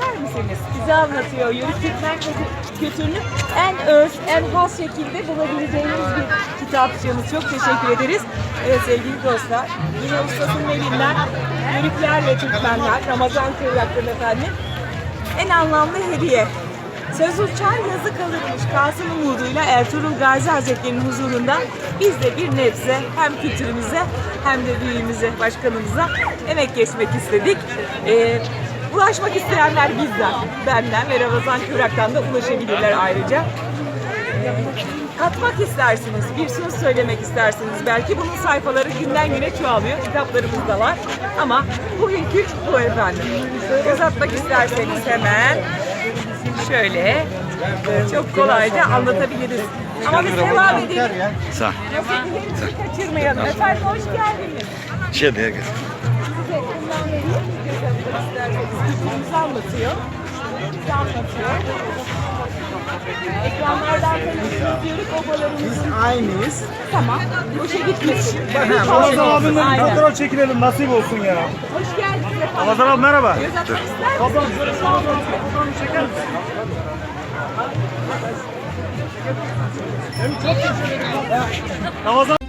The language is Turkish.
ister misiniz? Bize anlatıyor. Kültü- kültürünü en öz, en has şekilde bulabileceğiniz bir kitapçığımız. Çok teşekkür ederiz. Evet sevgili dostlar. Yine ustasının elinden Yörükler ve Türkmenler, Ramazan Kıvrak'tan efendim. En anlamlı hediye. Söz uçar yazı kalırmış Kasım umuduyla Ertuğrul Gazi Hazretleri'nin huzurunda biz de bir nebze hem kültürümüze hem de büyüğümüze, başkanımıza emek geçmek istedik. Ee, ulaşmak isteyenler bizden, benden ve Ramazan Kıvrak'tan da ulaşabilirler ayrıca. Katmak istersiniz, bir söz söylemek istersiniz. Belki bunun sayfaları günden güne çoğalıyor. Kitaplarımız da var. Ama bugünkü bu efendim. Göz atmak isterseniz hemen şöyle çok kolayca anlatabiliriz. Ama biz devam edelim. Sağ. Nasıl kaçırmayalım. Efendim hoş geldiniz. Şey Kültürümüzü anlatıyor. Bizi anlatıyor. Ekranlardan tanıyorsunuz diyoruz. Obalarımızın Aynıyız. Tamam. Boşa gitmesin. Ramazan abimle Aynen. fotoğraf çekilelim nasip olsun ya. Hoş geldiniz efendim. Ramazan abi merhaba. Göz atmak ister misiniz? Fotoğrafı çeker misin? Ramazan